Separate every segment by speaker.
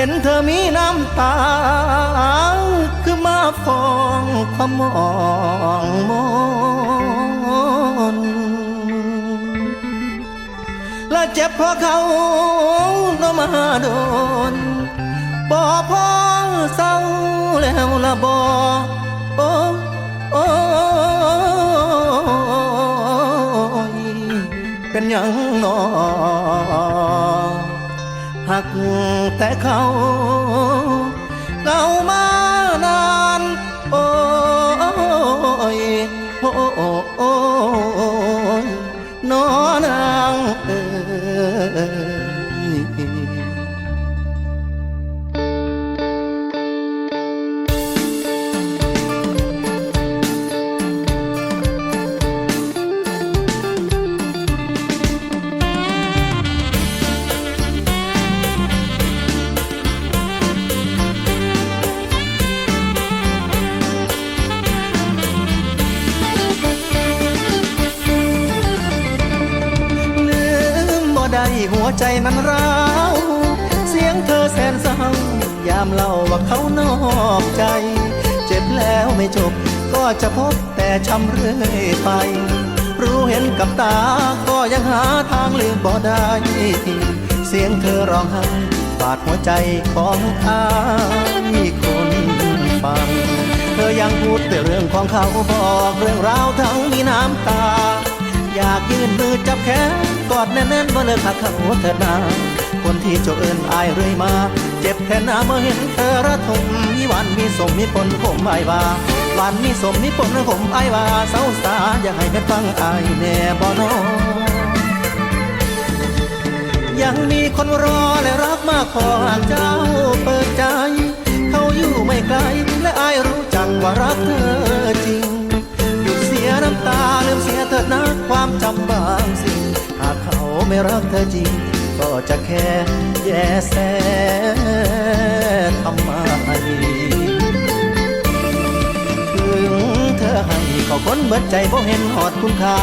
Speaker 1: เห็นเธอมีน้ำตา คือมาฟองความมองมนและเจ็บเพราะเขาโนมาโดนบ่พอเศร้าแล้วละบ่โอ้โอ้เป็นยังนอ หักแต่เขา ได้หัวใจมันร้าว เสียงเธอแสนเศร้ายามเล่าว่าเขานอกใจ เจ็บแล้วไม่จบ ก็จะพบแต่ช้ำเรื่อยไป รู้เห็นกับตา ก็ยังหาทางลืมบ่ได้ เสียงเธอร้องไห้บาดหัวใจของอายคนฟัง เธอยังพูดแต่เรื่องของเขาบอกเรื่องราวทั้งมีน้ำตาากยืนมือจับแขนกอดแน่นๆว่าเลิกหักเขาเถิดนาคนที่เจ้าเอินอายเรื่อยมา เจ็บแทนหน้าเมื่อเห็นเธอระทมมีหวานมีสมมีปนขมไอว่าหวานมีสมมีปนขมไอว่าเศร้าสาอยากให้เป็นฟังอายแน่บ่นอยังมีคนรอและรักมากพอหากเจ้าเปิดใจ เขาอยู่ไม่ไกลและอายรู้จักว่ารักเธอ ไม่รักเธอจริง ก็จะแค่แย่แสทำไมถึงเธอให้ขอคนเบิดใจบ่เห็นหอดคุณค่า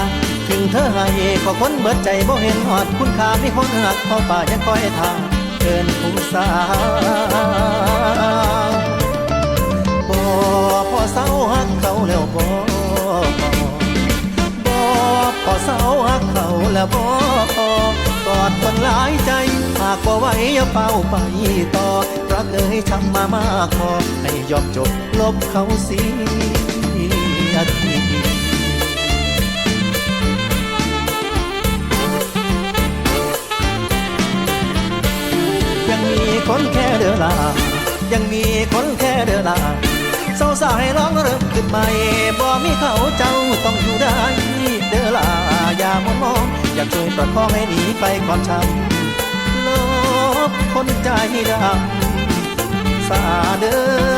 Speaker 1: ถึงเธอให้ขอคนเบิดใจบ่เห็นหอดคุณค่ามีคนหักพอป่ายังคอยทางเกินผู้สาวบ่พอเศร้าหักเขาแล้วบ่บ่พอเศร้าหักเขาแล้วบ่ หลายใจ หากบ่าไวอย่าเป่าไปต่อ รักเอ้ยช้ำมามากพอให้ยอมจบลบเขาเสียทียังมีคนแค่เดือลา ยังมีคนแค่เดือลา สาวสาวให้ร้องเริ่มขึ้นใหม่บ่มีเขาเจ้าต้องอยู่ได้ เด้อล่ะอย่ามัวมอง อยากช่วยประคองให้หนีไปความช้ำลบคนใจดำสาเด้อ